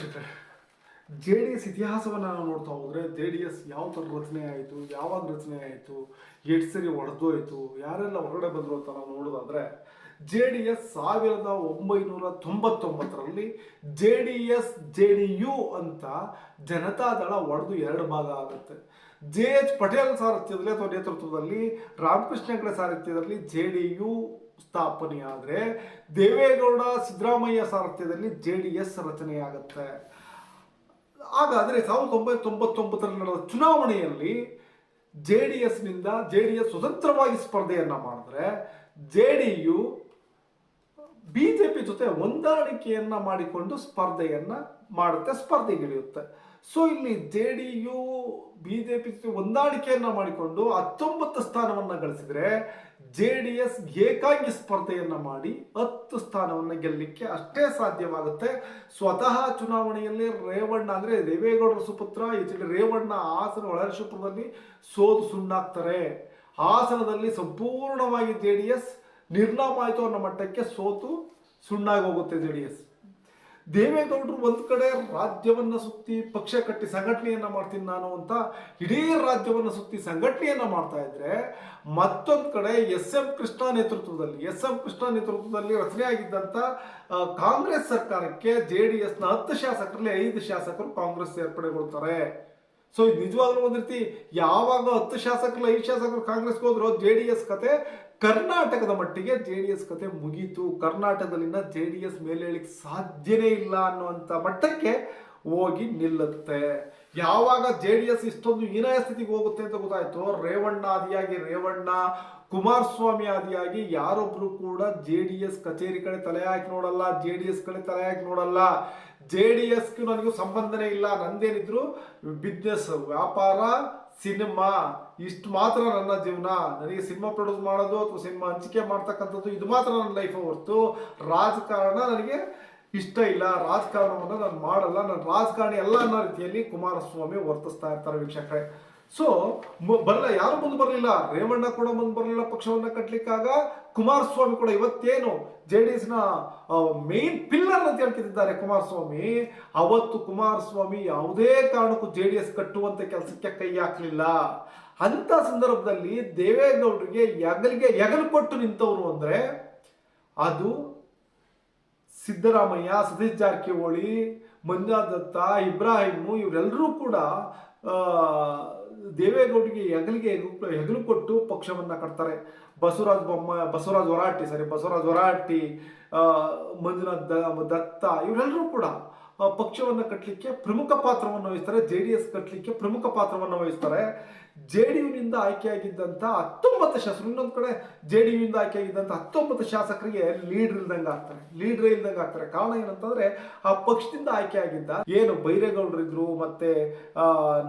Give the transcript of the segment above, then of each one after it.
ವೀಕ್ಷಕರೇ J D S ಇತಿಹಾಸವನ್ನು ನಾವು ನೋಡ್ತಾ ಹೋದರೆ ಜೆ ಡಿ ಎಸ್ ಯಾವ ಥರ ರಚನೆ ಆಯಿತು, ಯಾವಾಗ ರಚನೆ ಆಯಿತು ಎಷ್ಟು ಸರಿ ಯಾರೆಲ್ಲ ಹೊರಗಡೆ ಬಂದರು ಅಂತ ನಾವು ನೋಡೋದಾದ್ರೆ ಜೆ ಡಿ ಎಸ್ ಸಾವಿರದ ಒಂಬೈನೂರ ತೊಂಬತ್ತೊಂಬತ್ತರಲ್ಲಿ J D S J D U ಅಂತ ಜನತಾದಳ ಒಡೆದು ಎರಡು ಭಾಗ ಆಗುತ್ತೆ. ಜೆ ಎಚ್ ಪಟೇಲ್ ಸಾರಥ್ಯದಲ್ಲಿ ಅಥವಾ ನೇತೃತ್ವದಲ್ಲಿ, ರಾಮಕೃಷ್ಣ ಹೆಗಡೆ ಸಾರಥ್ಯದಲ್ಲಿ ಜೆ ಡಿ ಯು ಸ್ಥಾಪನೆಯಾದರೆ ದೇವೇಗೌಡ ಸಿದ್ದರಾಮಯ್ಯ ಸಾರಥ್ಯದಲ್ಲಿ ಜೆ ಡಿ ಎಸ್ ರಚನೆಯಾಗುತ್ತೆ. ಹಾಗಾದರೆ ಸಾವಿರದ ಒಂಬೈನೂರ ತೊಂಬತ್ತೊಂಬತ್ತರಲ್ಲಿ ನಡೆದ ಚುನಾವಣೆಯಲ್ಲಿ ಜೆ ಡಿ ಎಸ್ನಿಂದ ಜೆ ಡಿ ಎಸ್ ಸ್ವತಂತ್ರವಾಗಿ ಸ್ಪರ್ಧೆಯನ್ನು ಮಾಡಿದ್ರೆ J D U B J P ಜೊತೆ ಹೊಂದಾಣಿಕೆಯನ್ನು ಮಾಡಿಕೊಂಡು ಸ್ಪರ್ಧೆಯನ್ನು ಮಾಡುತ್ತೆ, ಸ್ಪರ್ಧೆಗಿಳಿಯುತ್ತೆ. ಸೊ ಇಲ್ಲಿ J D U, B J P ಜೊತೆ ಹೊಂದಾಣಿಕೆಯನ್ನ ಮಾಡಿಕೊಂಡು ಹತ್ತೊಂಬತ್ತು ಸ್ಥಾನವನ್ನ ಗಳಿಸಿದ್ರೆ ಜೆ ಡಿ ಎಸ್ ಏಕಾಂಗಿ ಸ್ಪರ್ಧೆಯನ್ನ ಮಾಡಿ ಹತ್ತು ಸ್ಥಾನವನ್ನ ಗೆಲ್ಲಲಿಕ್ಕೆ ಅಷ್ಟೇ ಸಾಧ್ಯವಾಗುತ್ತೆ. ಸ್ವತಃ ಚುನಾವಣೆಯಲ್ಲಿ ರೇವಣ್ಣ ಅಂದ್ರೆ ದೇವೇಗೌಡರ ಸುಪುತ್ರ ಎಚ್ ರೇವಣ್ಣ ಹಾಸನ ಹೊಳೇಶ್ವರದಲ್ಲಿ ಸೋತು ಸುಣ್ಣಾಗ್ತಾರೆ. ಹಾಸನದಲ್ಲಿ ಸಂಪೂರ್ಣವಾಗಿ ಜೆ ಡಿ ಎಸ್ ನಿರ್ನಾಮ ಆಯಿತು ಅನ್ನೋ ಮಟ್ಟಕ್ಕೆ ಸೋತು ಸುಣ್ಣಾಗಿ ಹೋಗುತ್ತೆ ಜೆ ಡಿ ಎಸ್. ದೇವೇಗೌಡರು ಒಂದು ಕಡೆ ರಾಜ್ಯವನ್ನ ಸುತ್ತಿ ಪಕ್ಷ ಕಟ್ಟಿ ಸಂಘಟನೆಯನ್ನ ಮಾಡ್ತೀನಿ ನಾನು ಅಂತ ಇಡೀ ರಾಜ್ಯವನ್ನ ಸುತ್ತಿ ಸಂಘಟನೆಯನ್ನ ಮಾಡ್ತಾ ಇದ್ರೆ ಮತ್ತೊಂದು ಕಡೆ ಎಸ್ ಎಂ ಕೃಷ್ಣ ನೇತೃತ್ವದಲ್ಲಿ ಎಸ್ ಎಂ ಕೃಷ್ಣ ನೇತೃತ್ವದಲ್ಲಿ ರಚನೆಯಾಗಿದ್ದಂಥ ಕಾಂಗ್ರೆಸ್ ಸರ್ಕಾರಕ್ಕೆ ಜೆ ಡಿ ಎಸ್ನ ಹತ್ತು ಶಾಸಕರಲ್ಲಿ ಐದು ಶಾಸಕರು ಕಾಂಗ್ರೆಸ್ ಸೇರ್ಪಡೆಗೊಳ್ತಾರೆ. ಸೊ ಇದು ನಿಜವಾಗ್ಲೂ ಒಂದ್ ರೀತಿ ಯಾವಾಗ ಹತ್ತು ಶಾಸಕರು, ಐದು ಶಾಸಕರು ಕಾಂಗ್ರೆಸ್ಗೆ ಹೋದ್ರು ಜೆ ಡಿ ಎಸ್ ಕತೆ ಕರ್ನಾಟಕದ ಮಟ್ಟಿಗೆ ಜೆ ಡಿ ಎಸ್ ಕತೆ ಮುಗೀತು. ಕರ್ನಾಟಕದಲ್ಲಿನ ಜೆ ಡಿ ಎಸ್ ಮೇಲೆ ಹೇಳಿಕ್ ಸಾಧ್ಯನೇ ಇಲ್ಲ ಅನ್ನುವಂಥ ಮಟ್ಟಕ್ಕೆ ಹೋಗಿ ನಿಲ್ಲುತ್ತೆ. ಯಾವಾಗ ಜೆ ಡಿ ಎಸ್ ಇಷ್ಟೊಂದು ಹೀನಾಯ ಸ್ಥಿತಿಗೆ ಹೋಗುತ್ತೆ ಅಂತ ಗೊತ್ತಾಯ್ತು? ರೇವಣ್ಣ ಆದಿಯಾಗಿ ರೇವಣ್ಣ, ಕುಮಾರಸ್ವಾಮಿ ಆದಿಯಾಗಿ ಯಾರೊಬ್ರು ಕೂಡ ಜೆ ಡಿ ಎಸ್ ಕಚೇರಿ ಕಡೆ ತಲೆ ಹಾಕಿ ನೋಡಲ್ಲ, ಜೆ ಡಿ ಎಸ್ ಕಡೆ ತಲೆ ಹಾಕಿ ನೋಡಲ್ಲ. ಜೆ ಡಿ ಎಸ್ಗೂ ನನಗೂ ಸಂಬಂಧನೇ ಇಲ್ಲ, ನಂದೇನಿದ್ರು ಬಿಸ್ನೆಸ್, ವ್ಯಾಪಾರ, ಸಿನಿಮಾ, ಇಷ್ಟು ಮಾತ್ರ ನನ್ನ ಜೀವನ. ನನಗೆ ಸಿನಿಮಾ ಪ್ರೊಡ್ಯೂಸ್ ಮಾಡೋದು ಅಥವಾ ಸಿನಿಮಾ ಹಂಚಿಕೆ ಮಾಡ್ತಕ್ಕಂಥದ್ದು ಇದು ಮಾತ್ರ ನನ್ನ ಲೈಫ್ ಹೊರತು. ರಾಜಕಾರಣ ನನಗೆ ಇಷ್ಟ ಇಲ್ಲ ರಾಜಕಾರಣವನ್ನು ನಾನು ಮಾಡಲ್ಲ, ನಾನು ರಾಜಕಾರಣಿ ಎಲ್ಲ ಅನ್ನೋ ರೀತಿಯಲ್ಲಿ ಕುಮಾರಸ್ವಾಮಿ ವರ್ತಿಸ್ತಾ ಇರ್ತಾರೆ ವೀಕ್ಷಕರೇ. ಸೊ ಬರಲ್ಲ, ಯಾರು ಮುಂದೆ ಬರಲಿಲ್ಲ? ರೇವಣ್ಣ ಕೂಡ ಮುಂದೆ ಬರಲಿಲ್ಲ ಪಕ್ಷವನ್ನ ಕಟ್ಟಲಿಕ್ಕಾಗ ಕುಮಾರಸ್ವಾಮಿ ಕೂಡ ಇವತ್ತೇನು ಜೆ ಡಿ ಎಸ್ನ ಮೇನ್ ಪಿಲ್ಲರ್ ಅಂತ ಹೇಳ್ತಿದ್ದಾರೆ ಕುಮಾರಸ್ವಾಮಿ. ಅವತ್ತು ಕುಮಾರಸ್ವಾಮಿ ಯಾವುದೇ ಕಾರಣಕ್ಕೂ ಜೆ ಡಿ ಎಸ್ ಕಟ್ಟುವಂತ ಕೆಲಸಕ್ಕೆ ಕೈ ಹಾಕಲಿಲ್ಲ. ಅಂತ ಸಂದರ್ಭದಲ್ಲಿ ದೇವೇಗೌಡರಿಗೆ ಯಗಲಿಗೆ, ಯಗಲು ಕೊಟ್ಟು ನಿಂತವರು ಅಂದ್ರೆ ಅದು ಸಿದ್ದರಾಮಯ್ಯ, ಸತೀಶ್ ಜಾರಕಿಹೊಳಿ ಮಂಜುನಾಥ್ ದತ್ತ ಇಬ್ರಾಹಿಮು ಇವರೆಲ್ಲರೂ ಕೂಡ ದೇವೇಗೌಡಿಗೆ ಹೆಗಲಿಗೆ ಹೆಗಲು ಕೊಟ್ಟು ಪಕ್ಷವನ್ನು ಕಟ್ತಾರೆ. ಬಸವರಾಜ ಬೊಮ್ಮ, ಬಸವರಾಜ್ ಹೊರಾಟಿ ಸಾರಿ ಬಸವರಾಜ್ ಹೊರಾಟಿ ಮಂಜುನಾಥ್, ದತ್ತ, ಇವರೆಲ್ಲರೂ ಕೂಡ ಪಕ್ಷವನ್ನ ಕಟ್ಟಲಿಕ್ಕೆ ಪ್ರಮುಖ ಪಾತ್ರವನ್ನು ವಹಿಸ್ತಾರೆ, ಜೆ ಡಿ ಎಸ್ ಕಟ್ಟಲಿಕ್ಕೆ ಪ್ರಮುಖ ಪಾತ್ರವನ್ನು ವಹಿಸ್ತಾರೆ. ಜೆ ಡಿ ಯುನಿಂದ ಆಯ್ಕೆಯಾಗಿದ್ದಂಥ ಹತ್ತೊಂಬತ್ತು ಶಾಸಕರು, ಇನ್ನೊಂದು ಕಡೆ ಜೆ ಡಿ ಯುನಿಂದ ಆಯ್ಕೆಯಾಗಿದ್ದಂಥ ಹತ್ತೊಂಬತ್ತು ಶಾಸಕರಿಗೆ ಲೀಡರ್ ಇಲ್ದಂಗೆ ಆಗ್ತಾರೆ. ಲೀಡರ್ ಇಲ್ದಂಗೆ ಆಗ್ತಾರೆ. ಕಾರಣ ಏನಂತಂದ್ರೆ ಆ ಪಕ್ಷದಿಂದ ಆಯ್ಕೆಯಾಗಿದ್ದ ಏನು ಬೈರೇಗೌಡರಿದ್ರು ಮತ್ತೆ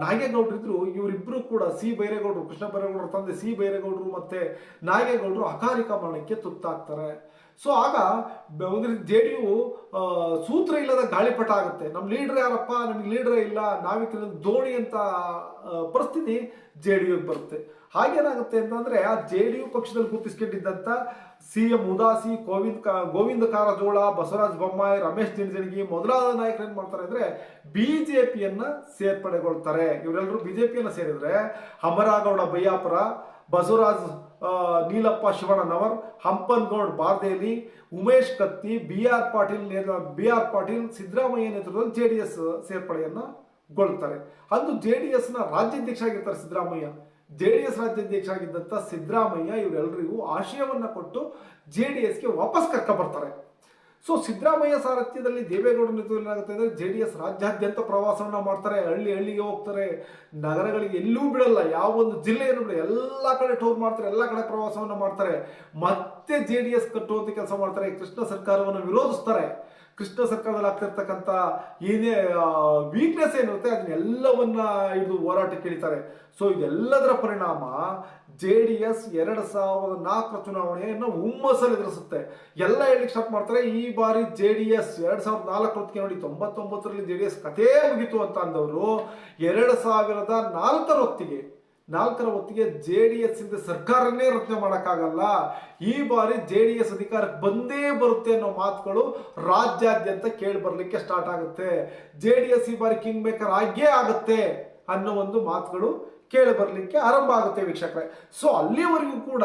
ನಾಗೇಗೌಡರಿದ್ರು ಇವರಿಬ್ರು ಕೂಡ ಸಿ ಬೈರೇಗೌಡರು, ಕೃಷ್ಣ ಬೈರೇಗೌಡರ ತಂದೆ ಸಿ ಬೈರೇಗೌಡರು ಮತ್ತೆ ನಾಗೇಗೌಡರು ಅಕಾಲಿಕ ಮರಣಕ್ಕೆ ತುತ್ತಾಗ್ತಾರೆ. ಸೊ ಆಗ ಬ- ಒಂದು ಜೆ ಡಿ ಯು ಸೂತ್ರ ಇಲ್ಲದ ಗಾಳಿಪಟ ಆಗುತ್ತೆ. ನಮ್ಮ ಲೀಡರ್ ಯಾರಪ್ಪ? ನಮಗೆ ಲೀಡರ್ ಇಲ್ಲ. ನಾವಿಕ ದೋಣಿ ಅಂತ ಪರಿಸ್ಥಿತಿ ಜೆ ಡಿ ಯುಗೆ ಬರುತ್ತೆ. ಹಾಗೇನಾಗುತ್ತೆ ಅಂತಂದ್ರೆ, ಆ ಜೆ ಡಿ ಯು ಪಕ್ಷದಲ್ಲಿ ಗುರುತಿಸ್ಕೊಂಡಿದ್ದಂಥ ಸಿ ಎಂ ಉದಾಸಿ, ಗೋವಿಂದ್ ಕಾ, ಗೋವಿಂದ ಕಾರಜೋಳ, ಬಸವರಾಜ ಬೊಮ್ಮಾಯಿ, ರಮೇಶ್ ಜಿಣಜಣಗಿ ಮೊದಲಾದ ನಾಯಕರು ಏನು ಮಾಡ್ತಾರೆ ಅಂದ್ರೆ ಬಿಜೆಪಿಯನ್ನ ಸೇರ್ಪಡೆಗೊಳ್ತಾರೆ. ಇವರೆಲ್ಲರೂ ಬಿಜೆಪಿಯನ್ನ ಸೇರಿದ್ರೆ, Amaragouda Bayyapur Basavaraj Neelappa Shivannanavar Hampanagouda Bardeli, Umesh Katti B R Patil B R Patil Siddaramaiah ನೇತೃತ್ವದಲ್ಲಿ ಜೆ ಡಿ ಎಸ್ ಸೇರ್ಪಡೆಯನ್ನ ಗೊಳ್ತಾರೆ. ಅಂದು ಜೆ ಡಿ ಎಸ್ನ ರಾಜ್ಯಾಧ್ಯಕ್ಷ ಆಗಿರ್ತಾರೆ ಸಿದ್ದರಾಮಯ್ಯ. ಜೆ ಡಿ ಎಸ್ ರಾಜ್ಯಾಧ್ಯಕ್ಷ ಆಗಿದ್ದಂಥ ಸಿದ್ದರಾಮಯ್ಯ ಇವರೆಲ್ಲರಿಗೂ ಆಶಯವನ್ನ ಕೊಟ್ಟು ಜೆ ಡಿ ಎಸ್ಗೆ ವಾಪಸ್ ಕರ್ಕ ಬರ್ತಾರೆ ಸೊ ಸಿದ್ದರಾಮಯ್ಯ ಸಾರಥ್ಯದಲ್ಲಿ ದೇವೇಗೌಡ ನೇತೃತ್ವದಲ್ಲಿ ಏನಾಗುತ್ತೆ ಅಂದರೆ ಜೆ ಡಿ ಎಸ್ ರಾಜ್ಯಾದ್ಯಂತ ಪ್ರವಾಸವನ್ನು ಮಾಡ್ತಾರೆ, ಹಳ್ಳಿ ಹಳ್ಳಿಗೆ ಹೋಗ್ತಾರೆ, ನಗರಗಳಿಗೆ ಎಲ್ಲೂ ಬಿಡಲ್ಲ ಯಾವ ಒಂದು ಜಿಲ್ಲೆಯನ್ನು ಬಿಡಲ್ಲ, ಎಲ್ಲ ಕಡೆ ಟೂರ್ ಮಾಡ್ತಾರೆ, ಎಲ್ಲ ಕಡೆ ಪ್ರವಾಸವನ್ನು ಮಾಡ್ತಾರೆ. ಮತ್ತೆ ಜೆ ಡಿ ಎಸ್ ಕಟ್ಟುವಂತ ಕೆಲಸ ಮಾಡ್ತಾರೆ ಕೃಷ್ಣ ಸರ್ಕಾರವನ್ನು ವಿರೋಧಿಸ್ತಾರೆ. ಕೃಷ್ಣ ಸರ್ಕಾರದಲ್ಲಿ ಆಗ್ತಿರ್ತಕ್ಕಂಥ ಏನೇ ವೀಕ್ನೆಸ್ ಏನಿರುತ್ತೆ ಅದನ್ನೆಲ್ಲವನ್ನ ಇದು ಹೋರಾಟಕ್ಕೆ ಇಳಿತಾರೆ ಸೊ ಇದೆಲ್ಲದರ ಪರಿಣಾಮ ಜೆ ಡಿ ಎಸ್ ಎರಡು ಸಾವಿರದ ನಾಲ್ಕರ ಚುನಾವಣೆಯನ್ನು ಹುಮ್ಮಸ್ಸಲ್ಲಿ ಎದುರಿಸುತ್ತೆ. ಎಲ್ಲ ಹೇಳಿಕ್ ಸ್ಟಾರ್ಟ್ ಮಾಡ್ತಾರೆ, ಈ ಬಾರಿ ಜೆ ಡಿ ಎಸ್ ಎರಡು ಸಾವಿರದ ನಾಲ್ಕು ಹೊತ್ತಿಗೆ ನೋಡಿ, ತೊಂಬತ್ತೊಂಬತ್ತರಲ್ಲಿ ಜೆ ಡಿ ಎಸ್ ಕಥೆ ಮುಗಿತು ಅಂತ ಅಂದವರು, ಎರಡು ಸಾವಿರದ ನಾಲ್ಕರ ಹೊತ್ತಿಗೆ. ನಾಲ್ಕರ ಹೊತ್ತಿಗೆ ಜೆ ಡಿ ಎಸ್ ಇಂದ ಸರ್ಕಾರನೇ ರಚನೆ ಮಾಡೋಕ್ಕಾಗಲ್ಲ. ಈ ಬಾರಿ ಜೆ ಡಿ ಎಸ್ ಅಧಿಕಾರಕ್ಕೆ ಬಂದೇ ಬರುತ್ತೆ ಅನ್ನೋ ಮಾತುಗಳು ರಾಜ್ಯಾದ್ಯಂತ ಕೇಳಿ ಬರಲಿಕ್ಕೆ ಸ್ಟಾರ್ಟ್ ಆಗುತ್ತೆ. ಜೆ ಡಿ ಎಸ್ ಈ ಬಾರಿ ಕಿಂಗ್ ಮೇಕರ್ ಆಗೇ ಆಗುತ್ತೆ ಅನ್ನೋ ಒಂದು ಮಾತುಗಳು ಕೇಳಿ ಬರಲಿಕ್ಕೆ ಆರಂಭ ಆಗುತ್ತೆ ವೀಕ್ಷಕರೇ. ಸೊ ಅಲ್ಲಿವರೆಗೂ ಕೂಡ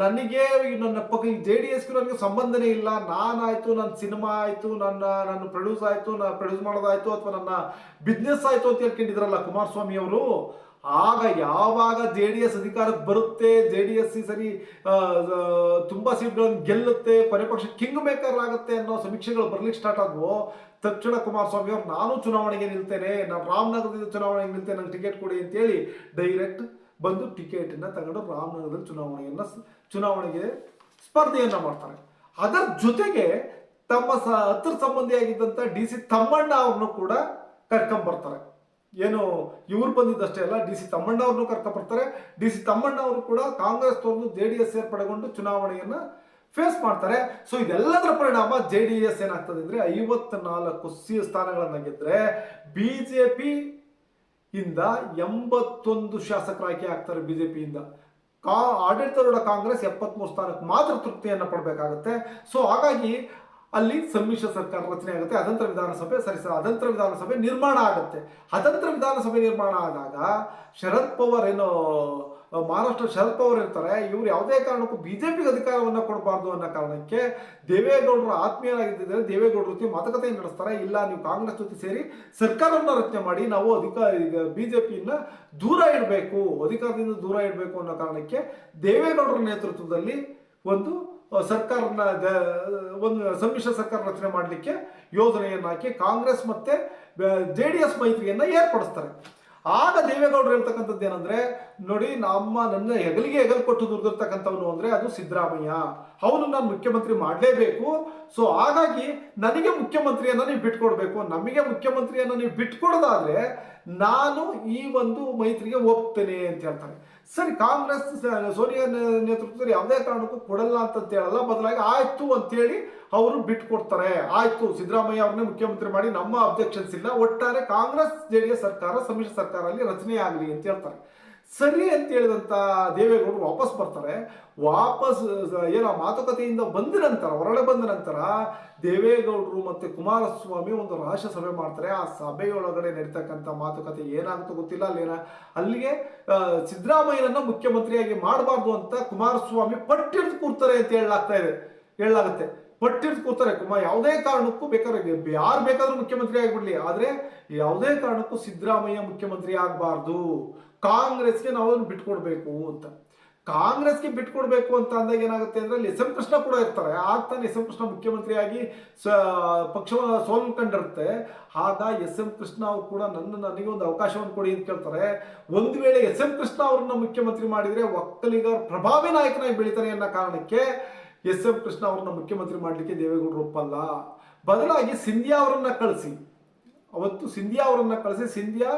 ನನಗೆ ನನ್ನ ಪಕ್ಕ ಜೆ ಡಿ ಎಸ್ಗೂ ನನಗೆ ಸಂಬಂಧನೇ ಇಲ್ಲ. ನಾನಾಯಿತು ನನ್ನ ಸಿನಿಮಾ ಆಯಿತು, ನನ್ನ ನನ್ನ ಪ್ರೊಡ್ಯೂಸ್ ಆಯಿತು ನಾನು ಪ್ರೊಡ್ಯೂಸ್ ಮಾಡೋದಾಯಿತು ಅಥವಾ ನನ್ನ ಬಿಸ್ನೆಸ್ ಆಯಿತು ಅಂತ ಹೇಳ್ಕೊಂಡಿದ್ರಲ್ಲ ಕುಮಾರಸ್ವಾಮಿ ಅವರು ಆಗ ಯಾವಾಗ ಜೆ ಡಿ ಎಸ್ ಅಧಿಕಾರಕ್ಕೆ ಬರುತ್ತೆ, ಜೆ ಡಿ ಎಸ್ ಸರಿ ತುಂಬಾ ಸೀಟ್ಗಳನ್ನು ಗೆಲ್ಲುತ್ತೆ ಪರಿಪಕ್ಷ ಪಕ್ಷ ಕಿಂಗ್ ಮೇಕರ್ ಆಗುತ್ತೆ ಅನ್ನೋ ಸಮೀಕ್ಷೆಗಳು ಬರ್ಲಿಕ್ಕೆ ಸ್ಟಾರ್ಟ್ ಆದ್ವು. ತಕ್ಷಣ ಕುಮಾರಸ್ವಾಮಿ ಅವರು, ನಾನು ಚುನಾವಣೆಗೆ ನಿಲ್ತೇನೆ, ನಾನು ರಾಮನಗರದಿಂದ ಚುನಾವಣೆಗೆ ನಿಲ್ತೇನೆ, ನಂಗೆ ಟಿಕೆಟ್ ಕೊಡಿ ಅಂತೇಳಿ ಡೈರೆಕ್ಟ್ ಬಂದು ಟಿಕೆಟನ್ನು ತಗೊಂಡು ರಾಮನಗರದಲ್ಲಿ ಚುನಾವಣೆಯನ್ನು ಚುನಾವಣೆಗೆ ಸ್ಪರ್ಧೆಯನ್ನ ಮಾಡ್ತಾರೆ. ಅದರ ಜೊತೆಗೆ ತಮ್ಮ ಸ, ಹತ್ರ ಸಂಬಂಧಿಯಾಗಿದ್ದಂಥ ಡಿ ಸಿ ತಮ್ಮಣ್ಣ ಅವ್ರನ್ನು ಕೂಡ ಕರ್ಕೊಂಬರ್ತಾರೆ. ಏನು, ಇವ್ರು ಬಂದಿದ್ದಷ್ಟೇ ಅಲ್ಲ, ಡಿ ಸಿ ತಮ್ಮಣ್ಣ ಅವ್ರನ್ನು ಕರ್ಕೊಂಬರ್ತಾರೆ ಡಿ ಸಿ ತಮ್ಮಣ್ಣ ಅವರು ಕೂಡ ಕಾಂಗ್ರೆಸ್ ತೊರೆದು ಜೆ ಡಿ ಎಸ್ ಸೇರ್ಪಡೆಗೊಂಡು ಚುನಾವಣೆಯನ್ನ ಫೇಸ್ ಮಾಡ್ತಾರೆ. ಸೊ ಇದೆಲ್ಲದರ ಪರಿಣಾಮ ಜೆ ಡಿ ಎಸ್ ಏನಾಗ್ತದೆ ಅಂದ್ರೆ ಐವತ್ನಾಲ್ಕು ಸಿ ಸ್ಥಾನಗಳನ್ನ ಗೆದ್ರೆ ಬಿಜೆಪಿ ಇಂದ ಎಂಬತ್ತೊಂದು ಶಾಸಕರು ಆಯ್ಕೆ ಆಗ್ತಾರೆ ಬಿಜೆಪಿಯಿಂದ ಕಾ, ಆಡಳಿತಾರೂಢ ಕಾಂಗ್ರೆಸ್ ಎಪ್ಪತ್ಮೂರು ಸ್ಥಾನಕ್ಕೆ ಮಾತ್ರ ತೃಪ್ತಿಯನ್ನು ಪಡಬೇಕಾಗುತ್ತೆ. ಸೊ ಹಾಗಾಗಿ ಅಲ್ಲಿ ಸಮ್ಮಿಶ್ರ ಸರ್ಕಾರ ರಚನೆ ಆಗುತ್ತೆ ಅತಂತ್ರ ವಿಧಾನಸಭೆ ಸರಿ ಅತಂತ್ರ ವಿಧಾನಸಭೆ ನಿರ್ಮಾಣ ಆಗುತ್ತೆ. ಅತಂತ್ರ ವಿಧಾನಸಭೆ ನಿರ್ಮಾಣ ಆದಾಗ ಶರದ್ ಪವಾರ್ ಏನು, ಮಹಾರಾಷ್ಟ್ರ ಶರದ್ ಪವಾರ್ ಇರ್ತಾರೆ, ಇವರು ಯಾವುದೇ ಕಾರಣಕ್ಕೂ ಬಿಜೆಪಿಗೆ ಅಧಿಕಾರವನ್ನು ಕೊಡಬಾರ್ದು ಅನ್ನೋ ಕಾರಣಕ್ಕೆ ದೇವೇಗೌಡರು ಆತ್ಮೀಯರಾಗಿದ್ದರೆ ದೇವೇಗೌಡರ ಜೊತೆ ಮಾತುಕತೆ ನಡೆಸ್ತಾರೆ, ಇಲ್ಲ ನೀವು ಕಾಂಗ್ರೆಸ್ ಜೊತೆ ಸೇರಿ ಸರ್ಕಾರವನ್ನು ರಚನೆ ಮಾಡಿ, ನಾವು ಅಧಿಕಾರ, ಈಗ ಬಿಜೆಪಿಯನ್ನ ದೂರ ಇಡಬೇಕು, ಅಧಿಕಾರದಿಂದ ದೂರ ಇಡಬೇಕು ಅನ್ನೋ ಕಾರಣಕ್ಕೆ ದೇವೇಗೌಡರ ನೇತೃತ್ವದಲ್ಲಿ ಒಂದು ಸರ್ಕಾರನ ಒಂದು ಸಮ್ಮಿಶ್ರ ಸರ್ಕಾರ ರಚನೆ ಮಾಡಲಿಕ್ಕೆ ಯೋಜನೆಯನ್ನು ಹಾಕಿ ಕಾಂಗ್ರೆಸ್ ಮತ್ತೆ ಜೆ ಡಿ ಎಸ್ ಮೈತ್ರಿಯನ್ನ ಏರ್ಪಡಿಸ್ತಾರೆ. ಆಗ ದೇವೇಗೌಡರು ಹೇಳ್ತಕ್ಕಂಥದ್ದು ಏನಂದ್ರೆ, ನೋಡಿ ನಮ್ಮ ನನ್ನ ಹೆಗಲಿಗೆ ಹೆಗಲು ಕೊಟ್ಟು ದುರ್ದಿರ್ತಕ್ಕಂಥವನು ಅಂದ್ರೆ ಅದು ಸಿದ್ದರಾಮಯ್ಯ. ಅವನು ನಾನು ಮುಖ್ಯಮಂತ್ರಿ ಮಾಡಲೇಬೇಕು. ಸೊ ಹಾಗಾಗಿ ನನಗೆ ಮುಖ್ಯಮಂತ್ರಿಯನ್ನ ನೀವು ಬಿಟ್ಕೊಡ್ಬೇಕು. ನಮಗೆ ಮುಖ್ಯಮಂತ್ರಿಯನ್ನ ನೀವು ಬಿಟ್ಕೊಡೋದಾದ್ರೆ ನಾನು ಈ ಒಂದು ಮೈತ್ರಿಗೆ ಹೋಗ್ತೇನೆ ಅಂತ ಹೇಳ್ತಾರೆ. ಸರಿ, ಕಾಂಗ್ರೆಸ್ ಸೋನಿಯಾ ನೇತೃತ್ವದಲ್ಲಿ ಯಾವುದೇ ಕಾರಣಕ್ಕೂ ಕೊಡಲ್ಲ ಅಂತ ಹೇಳಲ್ಲ ಬದಲಾಗಿ ಆಯ್ತು ಅಂತೇಳಿ ಅವರು ಬಿಟ್ಕೊಡ್ತಾರೆ ಆಯ್ತು, ಸಿದ್ದರಾಮಯ್ಯ ಅವ್ರನ್ನೇ ಮುಖ್ಯಮಂತ್ರಿ ಮಾಡಿ ನಮ್ಮ ಅಬ್ಜೆಕ್ಷನ್ಸ್ ಇಲ್ಲ. ಒಟ್ಟಾರೆ ಕಾಂಗ್ರೆಸ್ ಜೆ ಡಿ ಎಸ್ ಸರ್ಕಾರ, ಸಮ್ಮಿಶ್ರ ಸರ್ಕಾರ ಅಲ್ಲಿ ರಚನೆ ಆಗಲಿ ಅಂತ ಹೇಳ್ತಾರೆ. ಸರಿ ಅಂತ ಹೇಳಿದಂತ ದೇವೇಗೌಡರು ವಾಪಸ್ ಬರ್ತಾರೆ. ವಾಪಸ್, ಏನೋ ಮಾತುಕತೆಯಿಂದ ಬಂದ ನಂತರ, ಹೊರಗಡೆ ಬಂದ ನಂತರ ದೇವೇಗೌಡರು ಮತ್ತೆ ಕುಮಾರಸ್ವಾಮಿ ಒಂದು ರಹಸ್ಯ ಸಭೆ ಮಾಡ್ತಾರೆ. ಆ ಸಭೆಯೊಳಗಡೆ ನಡೀತಕ್ಕಂಥ ಮಾತುಕತೆ ಏನಾಗುತ್ತೋ ಗೊತ್ತಿಲ್ಲ. ಅಲ್ಲೇನ, ಅಲ್ಲಿಗೆ ಸಿದ್ದರಾಮಯ್ಯನನ್ನ ಮುಖ್ಯಮಂತ್ರಿಯಾಗಿ ಮಾಡಬಾರ್ದು ಅಂತ ಕುಮಾರಸ್ವಾಮಿ ಪಟ್ಟಿಡ್ದು ಕೂರ್ತಾರೆ ಅಂತ ಹೇಳಲಾಗ್ತಾ ಇದೆ. ಹೇಳಲಾಗುತ್ತೆ. ಪಟ್ಟಿಡ್ದು ಕೂತಾರೆ ಯಾವುದೇ ಕಾರಣಕ್ಕೂ ಬೇಕಾದ್ರೆ ಯಾರು ಬೇಕಾದ್ರೂ ಮುಖ್ಯಮಂತ್ರಿ ಆಗ್ಬಿಡ್ಲಿ. ಆದ್ರೆ ಯಾವುದೇ ಕಾರಣಕ್ಕೂ ಸಿದ್ದರಾಮಯ್ಯ ಮುಖ್ಯಮಂತ್ರಿ ಆಗಬಾರ್ದು. ಕಾಂಗ್ರೆಸ್ಗೆ ನಾವು ಅದನ್ನು ಬಿಟ್ಕೊಡ್ಬೇಕು ಅಂತ. ಕಾಂಗ್ರೆಸ್ಗೆ ಬಿಟ್ಕೊಡ್ಬೇಕು ಅಂತ ಅಂದಾಗ ಏನಾಗುತ್ತೆ ಅಂದ್ರೆ ಅಲ್ಲಿ ಎಸ್ ಎಂ ಕೃಷ್ಣ ಕೂಡ ಇರ್ತಾರೆ. ಆಗ ತಾನೇ ಎಸ್ ಎಂ ಕೃಷ್ಣ ಮುಖ್ಯಮಂತ್ರಿಯಾಗಿ ಸ ಪಕ್ಷವನ್ನು ಸೋಲ್ಕೊಂಡಿರುತ್ತೆ ಆಗ ಎಸ್ ಎಂ ಕೃಷ್ಣ ಅವರು ಕೂಡ ನನ್ನ ನನಗೆ ಒಂದು ಅವಕಾಶವನ್ನು ಕೊಡಿ ಅಂತ ಕೇಳ್ತಾರೆ. ಒಂದು ವೇಳೆ ಎಸ್ ಎಂ ಕೃಷ್ಣ ಅವರನ್ನ ಮುಖ್ಯಮಂತ್ರಿ ಮಾಡಿದ್ರೆ ಒಕ್ಕಲಿಗರ ಪ್ರಭಾವಿ ನಾಯಕನಾಗಿ ಬೆಳೀತಾರೆ ಅನ್ನೋ ಕಾರಣಕ್ಕೆ ಎಸ್ ಎಂ ಕೃಷ್ಣ ಅವ್ರನ್ನ ಮುಖ್ಯಮಂತ್ರಿ ಮಾಡಲಿಕ್ಕೆ ದೇವೇಗೌಡರು ಒಪ್ಪಲ್ಲ. ಬದಲಾಗಿ ಸಿಂಧಿಯಾ ಅವರನ್ನ ಕಳಿಸಿ. ಅವತ್ತು ಸಿಂಧಿಯಾ ಅವರನ್ನ ಕಳಿಸಿ, ಸಿಂಧ್ಯಾ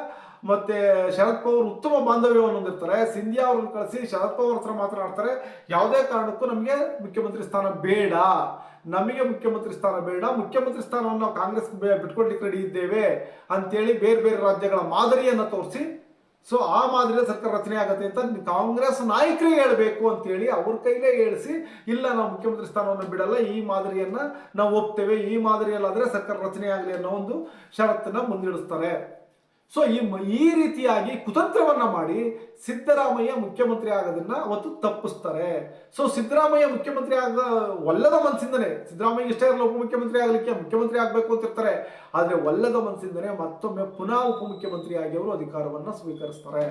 ಮತ್ತೆ ಶರದ್ ಪವಾರ್ ಉತ್ತಮ ಬಾಂಧವ್ಯವನ್ನು ಹೊಂದಿರ್ತಾರೆ. ಸಿಂಧಿಯಾ ಅವ್ರನ್ನ ಕಳಿಸಿ, ಶರದ್ ಪವಾರ್ ಹತ್ರ ಮಾತನಾಡ್ತಾರೆ. ಯಾವುದೇ ಕಾರಣಕ್ಕೂ ನಮಗೆ ಮುಖ್ಯಮಂತ್ರಿ ಸ್ಥಾನ ಬೇಡ. ನಮಗೆ ಮುಖ್ಯಮಂತ್ರಿ ಸ್ಥಾನ ಬೇಡ. ಮುಖ್ಯಮಂತ್ರಿ ಸ್ಥಾನವನ್ನು ನಾವು ಕಾಂಗ್ರೆಸ್ ಬಿಟ್ಕೊಡ್ಲಿಕ್ಕೆ ರೆಡಿ ಇದ್ದೇವೆ. ಅಂತೇಳಿ ಬೇರೆ ಬೇರೆ ರಾಜ್ಯಗಳ ಮಾದರಿಯನ್ನು ತೋರಿಸಿ ಸೊ ಆ ಮಾದರಿಯ ಸರ್ಕಾರ ರಚನೆ ಆಗುತ್ತೆ ಅಂತ ಕಾಂಗ್ರೆಸ್ ನಾಯಕರೇ ಹೇಳಬೇಕು ಅಂತೇಳಿ ಅವ್ರ ಕೈಲೇ ಹೇಳಿಸಿ, ಇಲ್ಲ ನಾವು ಮುಖ್ಯಮಂತ್ರಿ ಸ್ಥಾನವನ್ನು ಬಿಡಲ್ಲ, ಈ ಮಾದರಿಯನ್ನ ನಾವು ಒಪ್ತೇವೆ, ಈ ಮಾದರಿಯಲ್ಲಾದರೆ ಸರ್ಕಾರ ರಚನೆ ಆಗಲಿ ಅನ್ನೋ ಒಂದು ಷರತ್ತನ್ನು ಮುಂದಿಡಿಸ್ತಾರೆ. ಸೊ ಈ ಈ ರೀತಿಯಾಗಿ ಕುತಂತ್ರವನ್ನ ಮಾಡಿ ಸಿದ್ದರಾಮಯ್ಯ ಮುಖ್ಯಮಂತ್ರಿ ಆಗೋದನ್ನ ಅವತ್ತು ತಪ್ಪಿಸ್ತಾರೆ. ಸೊ ಸಿದ್ದರಾಮಯ್ಯ ಮುಖ್ಯಮಂತ್ರಿ ಆಗ ಒಲ್ಲದ ಮನಸ್ಸಿಂದನೇ, ಸಿದ್ದರಾಮಯ್ಯ ಇಷ್ಟೇ ಇರಲ್ಲ ಉಪಮುಖ್ಯಮಂತ್ರಿ ಆಗಲಿಕ್ಕೆ, ಮುಖ್ಯಮಂತ್ರಿ ಆಗಬೇಕು ಅಂತ ಇರ್ತಾರೆ. ಆದ್ರೆ ಒಲ್ಲದ ಮನಸ್ಸಿಂದನೇ ಮತ್ತೊಮ್ಮೆ ಪುನಃ ಉಪಮುಖ್ಯಮಂತ್ರಿ ಆಗಿ ಅವರು ಅಧಿಕಾರವನ್ನ ಸ್ವೀಕರಿಸ್ತಾರೆ.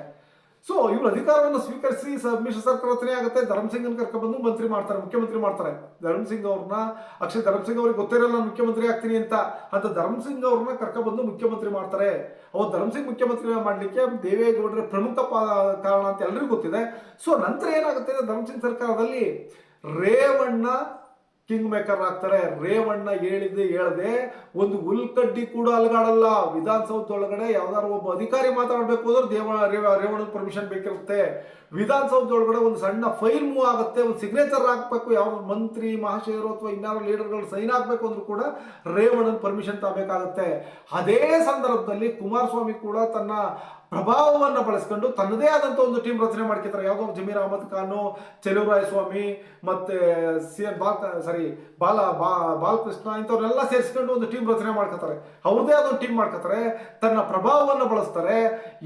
ಸೊ ಇವರು ಅಧಿಕಾರವನ್ನು ಸ್ವೀಕರಿಸಿ ಸಮ್ಮಿಶ್ರ ಸರ್ಕಾರ ರಚನೆ ಆಗುತ್ತೆ. ಧರ್ಮಸಿಂಗ್ ಕರ್ಕೊಂಡ್ಬಂದು ಮಂತ್ರಿ ಮಾಡ್ತಾರೆ, ಮುಖ್ಯಮಂತ್ರಿ ಮಾಡ್ತಾರೆ. ಧರ್ಮಸಿಂಗ್ ಅವ್ರನ್ನ, ಅಕ್ಷಯ್ ಧರ್ಮಸಿಂಗ್ ಅವ್ರಿಗೆ ಗೊತ್ತಿರಲ್ಲ ನಾನು ಮುಖ್ಯಮಂತ್ರಿ ಆಗ್ತೀನಿ ಅಂತ. ಅಂತ ಧರ್ಮಸಿಂಗ್ ಅವ್ರನ್ನ ಕರ್ಕೊಂಡ್ಬಂದು ಮುಖ್ಯಮಂತ್ರಿ ಮಾಡ್ತಾರೆ. ಅವ್ರು ಧರ್ಮಸಿಂಗ್ ಮುಖ್ಯಮಂತ್ರಿ ಮಾಡಲಿಕ್ಕೆ ದೇವೇಗೌಡರ ಪ್ರಮುಖ ಕಾರಣ ಅಂತ ಎಲ್ಲರಿಗೂ ಗೊತ್ತಿದೆ. ಸೊ ನಂತರ ಏನಾಗುತ್ತೆ ಧರ್ಮಸಿಂಗ್ ಸರ್ಕಾರದಲ್ಲಿ ರೇವಣ್ಣ ಕಿಂಗ್ ಮೇಕರ್ ಆಗ್ತಾರೆ, ರೇವಣ್ಣ ಹೇಳಿದೆ ಹೇಳದೆ, ಒಂದು ಉಲ್ಕಡ್ಡಿ ಕೂಡ ಅಲ್ಗಾಡಲ್ಲ. ವಿಧಾನಸೌಧದೊಳಗಡೆ ಯಾವ್ದಾದ್ರು ಒಬ್ಬ ಅಧಿಕಾರಿ ಮಾತಾಡಬೇಕು ಅಂದ್ರೆ ದೇವ, ರೇವ, ರೇವಣ್ಣನ ಪರ್ಮಿಷನ್ ಬೇಕಿರುತ್ತೆ. ವಿಧಾನಸೌಧದೊಳಗಡೆ ಒಂದು ಸಣ್ಣ ಫೈಲ್ ಮೂವ್ ಆಗುತ್ತೆ, ಒಂದು ಸಿಗ್ನೇಚರ್ ಹಾಕ್ಬೇಕು. ಯಾವ ಮಂತ್ರಿ, ಮಹಾಶಯರು ಅಥವಾ ಇನ್ನಾರು ಲೀಡರ್ಗಳು ಸೈನ್ ಹಾಕ್ಬೇಕು ಅಂದ್ರೂ ಕೂಡ ರೇವಣ್ಣನ ಪರ್ಮಿಷನ್ ತಗಬೇಕಾಗುತ್ತೆ ಅದೇ ಸಂದರ್ಭದಲ್ಲಿ ಕುಮಾರಸ್ವಾಮಿ ಕೂಡ ತನ್ನ ಪ್ರಭಾವವನ್ನು ಬಳಸ್ಕೊಂಡು ತನ್ನದೇ ಆದಂಥ ಒಂದು ಟೀಮ್ ರಚನೆ ಮಾಡ್ಕೊತಾರೆ ಯಾವುದೋ ಜಮೀರ್ ಅಹಮದ್ ಖಾನು ಚೆಲುರಾಯ ಸ್ವಾಮಿ ಮತ್ತೆ ಸಿ ಎನ್ ಬಾಲ್ ಸಾರಿ ಬಾಲ ಬಾ ಬಾಲಕೃಷ್ಣ ಇಂಥವ್ರನ್ನೆಲ್ಲ ಸೇರಿಸ್ಕೊಂಡು ಒಂದು ಟೀಮ್ ರಚನೆ ಮಾಡ್ಕೋತಾರೆ ಅವ್ರದೇ ಆದ ಒಂದು ಟೀಮ್ ಮಾಡ್ಕೋತಾರೆ ತನ್ನ ಪ್ರಭಾವವನ್ನು ಬಳಸ್ತಾರೆ.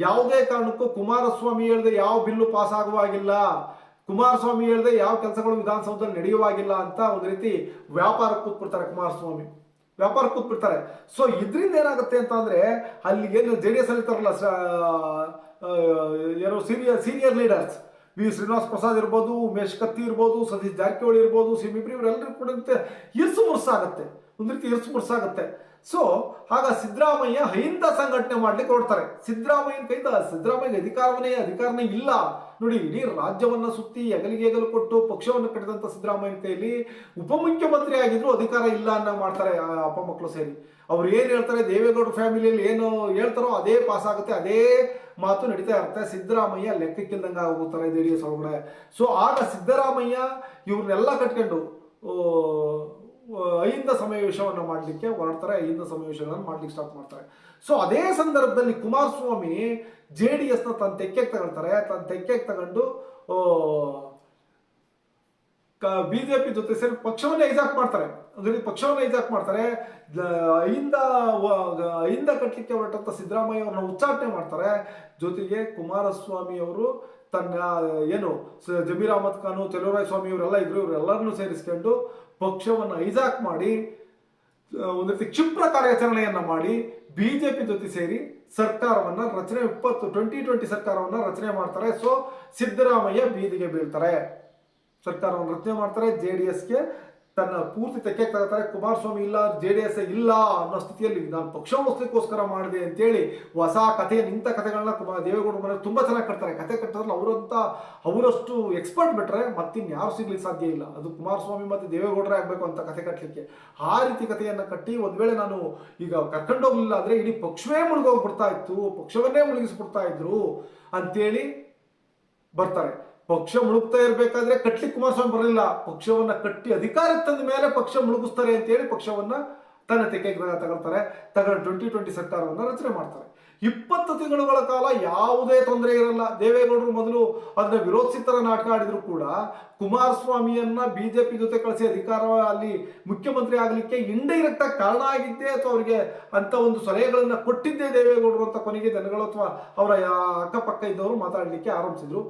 ಯಾವುದೇ ಕಾರಣಕ್ಕೂ ಕುಮಾರಸ್ವಾಮಿ ಹೇಳ್ದೆ ಯಾವ ಬಿಲ್ಲು ಪಾಸ್ ಆಗುವಾಗಿಲ್ಲ ಕುಮಾರಸ್ವಾಮಿ ಹೇಳ್ದೆ ಯಾವ ಕೆಲಸಗಳು ವಿಧಾನಸೌಧದಲ್ಲಿ ನಡೆಯುವಾಗಿಲ್ಲ ಅಂತ ಒಂದು ರೀತಿ ವ್ಯಾಪಾರಕ್ಕೆ ಕೂತ್ಬಿಡ್ತಾರೆ ಕುಮಾರಸ್ವಾಮಿ. ವ್ಯಾಪಾರ ಕೂತ್ಬಿಡ್ತಾರೆ. ಸೊ ಇದರಿಂದ ಏನಾಗುತ್ತೆ ಅಂತ ಅಂದ್ರೆ ಅಲ್ಲಿ ಏನು ಜೆ ಡಿ ಎಸ್ ಅಲ್ಲಿ ಇರ್ತಾರಲ್ಲ ಏನೋ senior senior leaders V. Srinivas Prasad ಇರ್ಬೋದು, ಉಮೇಶ್ ಕತ್ತಿ ಇರ್ಬೋದು, ಸತೀಶ್ ಜಾರಕಿಹೊಳಿ ಇರ್ಬೋದು ಸಿ ಇಬ್ರಿ ಇವರೆಲ್ಲರೂ ಕೂಡ ಇರ್ಸು ಮುರ್ಸಾಗುತ್ತೆ ಒಂದು ರೀತಿ ಇರ್ಸು ಮುರ್ಸಾಗುತ್ತೆ ಸೊ ಆಗ ಸಿದ್ದರಾಮಯ್ಯ ಹೈಂದ ಸಂಘಟನೆ ಮಾಡ್ಲಿಕ್ಕೆ ಹೊರಡ್ತಾರೆ. ಸಿದ್ದರಾಮಯ್ಯನ ಕೈದ ಸಿದ್ದರಾಮಯ್ಯ ಅಧಿಕಾರವನ್ನೇ, ಅಧಿಕಾರನೇ ಇಲ್ಲ. ನೋಡಿ, ಇಡೀ ರಾಜ್ಯವನ್ನ ಸುತ್ತಿ ಹೆಗಲಿಗೆ ಹೆಗಲು ಕೊಟ್ಟು ಪಕ್ಷವನ್ನು ಕಟ್ಟಿದಂತ ಸಿದ್ದರಾಮಯ್ಯ ಕೈಯಲ್ಲಿ ಉಪಮುಖ್ಯಮಂತ್ರಿ ಆಗಿದ್ರು ಅಧಿಕಾರ ಇಲ್ಲ ಅನ್ನೋ ಮಾಡ್ತಾರೆ ಅಪ್ಪ ಮಕ್ಕಳು ಸೇರಿ. ಅವ್ರು ಏನ್ ಹೇಳ್ತಾರೆ, ದೇವೇಗೌಡ ಫ್ಯಾಮಿಲಿಯಲ್ಲಿ ಏನು ಹೇಳ್ತಾರೋ ಅದೇ ಪಾಸ್ ಆಗುತ್ತೆ, ಅದೇ ಮಾತು ನಡೀತಾ ಇರುತ್ತೆ. ಸಿದ್ದರಾಮಯ್ಯ ಲೆಕ್ಕಕ್ಕಿಲ್ದಂಗೆ ಹೋಗ್ತಾರೆ ಜೆ ಡಿ ಎಸ್ ಒಳಗಡೆ ಸೊ ಆಗ ಸಿದ್ದರಾಮಯ್ಯ ಇವ್ರನ್ನೆಲ್ಲ ಕಟ್ಕೊಂಡು ಅಹಿಂದ ಸಮಾವೇಶವನ್ನು ಮಾಡಲಿಕ್ಕೆ ಹೊರಡ್ತಾರೆ ಅಹಿಂದ ಸಮಾವೇಶಗಳನ್ನು ಮಾಡ್ಲಿಕ್ಕೆ ಸ್ಟಾರ್ಟ್ ಮಾಡ್ತಾರೆ. ಸೊ ಅದೇ ಸಂದರ್ಭದಲ್ಲಿ ಕುಮಾರಸ್ವಾಮಿ ಜೆ ಡಿ ಎಸ್ನ ತನ್ನ ತೆಕ್ಕೆಗೆ ತಗೊಳ್ತಾರೆ. ತನ್ನ ತೆಕ್ಕೆಗೆ ತಗೊಂಡು ಬಿಜೆಪಿ ಜೊತೆ ಸೇರಿ ಪಕ್ಷವನ್ನು ಐಜಾಕ್ ಮಾಡ್ತಾರೆ. ಅಂದ್ರೆ ಪಕ್ಷವನ್ನು ಐಜಾಕ್ ಮಾಡ್ತಾರೆ. ಅಹಿಂದ ಅಹಿಂದ ಕಟ್ಟಲಿಕ್ಕೆ ಹೊರಟಂತ ಸಿದ್ದರಾಮಯ್ಯ ಅವ್ರನ್ನ ಉಚ್ಚಾಟನೆ ಮಾಡ್ತಾರೆ. ಜೊತೆಗೆ ಕುಮಾರಸ್ವಾಮಿ ಅವರು ತನ್ನ, ಏನು ಜಮೀರ್ ಅಹಮದ್ ಖಾನು ಚೆಲುವರಾಯ ಸ್ವಾಮಿ ಇವರೆಲ್ಲ ಇದ್ರು, ಇವರೆಲ್ಲರನ್ನೂ ಸೇರಿಸ್ಕೊಂಡು ಪಕ್ಷವನ್ನು ಐಜಾಕ್ ಮಾಡಿ ಒಂದು ರೀತಿ ಕ್ಷಿಪ್ರ ಕಾರ್ಯಾಚರಣೆಯನ್ನ ಮಾಡಿ ಬಿಜೆಪಿ ಜೊತೆ ಸೇರಿ ಸರ್ಕಾರವನ್ನ ರಚನೆ ಇಪ್ಪತ್ತು ಟ್ವೆಂಟಿ ಟ್ವೆಂಟಿ ಸರ್ಕಾರವನ್ನ ರಚನೆ ಮಾಡ್ತಾರೆ. ಸೊ ಸಿದ್ದರಾಮಯ್ಯ ಬೀದಿಗೆ ಬೀಳ್ತಾರೆ. ಸರ್ಕಾರವನ್ನು ರಚನೆ ಮಾಡ್ತಾರೆ ಜೆ ಡಿ ಎಸ್ಗೆ ತನ್ನ ಪೂರ್ತಿ ತೆಕ್ಕೆ ತಗೋತಾರೆ ಕುಮಾರಸ್ವಾಮಿ ಇಲ್ಲ, ಜೆ ಡಿ ಎಸ್ ಇಲ್ಲ ಅನ್ನೋ ಸ್ಥಿತಿಯಲ್ಲಿ ನಾನು ಪಕ್ಷ ಉಳಿಸ್ಲಿಕ್ಕೋಸ್ಕರ ಮಾಡಿದೆ ಅಂತೇಳಿ ಹೊಸ ಕಥೆ, ನಿಂತ ಕಥೆಗಳನ್ನ ಕುಮಾರ ದೇವೇಗೌಡ ಮನೆ ತುಂಬಾ ಚೆನ್ನಾಗಿ ಕಟ್ತಾರೆ. ಕಥೆ ಕಟ್ಟೋದ್ರಲ್ಲಿ ಅವರಂತ ಅವರಷ್ಟು ಎಕ್ಸ್ಪರ್ಟ್ ಬಿಟ್ರೆ ಮತ್ತಿನ್ಯಾರು ಸಿಗ್ಲಿಕ್ಕೆ ಸಾಧ್ಯ ಇಲ್ಲ. ಅದು ಕುಮಾರಸ್ವಾಮಿ ಮತ್ತೆ ದೇವೇಗೌಡರೇ ಆಗಬೇಕು ಅಂತ ಕಥೆ ಕಟ್ಟಲಿಕ್ಕೆ ಆ ರೀತಿ ಕಥೆಯನ್ನು ಕಟ್ಟಿ ಒಂದ್ ವೇಳೆ ನಾನು ಈಗ ಕರ್ಕೊಂಡೋಗ್ಲಿಲ್ಲ ಅಂದ್ರೆ ಇಡೀ ಪಕ್ಷವೇ ಮುಳುಗೋಗ್ಬಿಡ್ತಾ ಇತ್ತು, ಪಕ್ಷವನ್ನೇ ಮುಳುಗಿಸ್ಬಿಡ್ತಾ ಇದ್ರು ಅಂತೇಳಿ ಬರ್ತಾರೆ. ಪಕ್ಷ ಮುಳುಗ್ತಾ ಇರಬೇಕಾದ್ರೆ ಕಟ್ಲಿ ಕುಮಾರಸ್ವಾಮಿ ಬರಲಿಲ್ಲ. ಪಕ್ಷವನ್ನ ಕಟ್ಟಿ ಅಧಿಕಾರಕ್ಕೆ ತಂದ ಮೇಲೆ ಪಕ್ಷ ಮುಳುಗಿಸ್ತಾರೆ ಅಂತ ಹೇಳಿ ಪಕ್ಷವನ್ನ ತನ್ನ ತೆಗೆ ತಗೊಳ್ತಾರೆ. ತಗೊಂಡು ಟ್ವೆಂಟಿ ಟ್ವೆಂಟಿ ಸರ್ಕಾರವನ್ನ ರಚನೆ ಮಾಡ್ತಾರೆ. ಇಪ್ಪತ್ತು ತಿಂಗಳುಗಳ ಕಾಲ ಯಾವುದೇ ತೊಂದರೆ ಇರಲ್ಲ. ದೇವೇಗೌಡರು ಮೊದಲು ಅದನ್ನ ವಿರೋಧಿಸಿತರ ನಾಟಕ ಆಡಿದ್ರು ಕೂಡ ಕುಮಾರಸ್ವಾಮಿಯನ್ನ ಬಿಜೆಪಿ ಜೊತೆ ಕಳಿಸಿ ಅಧಿಕಾರ ಅಲ್ಲಿ ಮುಖ್ಯಮಂತ್ರಿ ಆಗಲಿಕ್ಕೆ ಇಂಡೈರೆಕ್ಟ್ ಆಗಿ ಕಾರಣ ಆಗಿದ್ದೆ ಅಥವಾ ಅವರಿಗೆ ಅಂತ ಒಂದು ಸಲಹೆಗಳನ್ನ ಕೊಟ್ಟಿದ್ದೇ ದೇವೇಗೌಡರು ಅಂತ ಕೊನೆಗೆ ಜನಗಳು ಅಥವಾ ಅವರ ಅಕ್ಕಪಕ್ಕ ಇದ್ದವರು ಮಾತಾಡಲಿಕ್ಕೆ ಆರಂಭಿಸಿದ್ರು.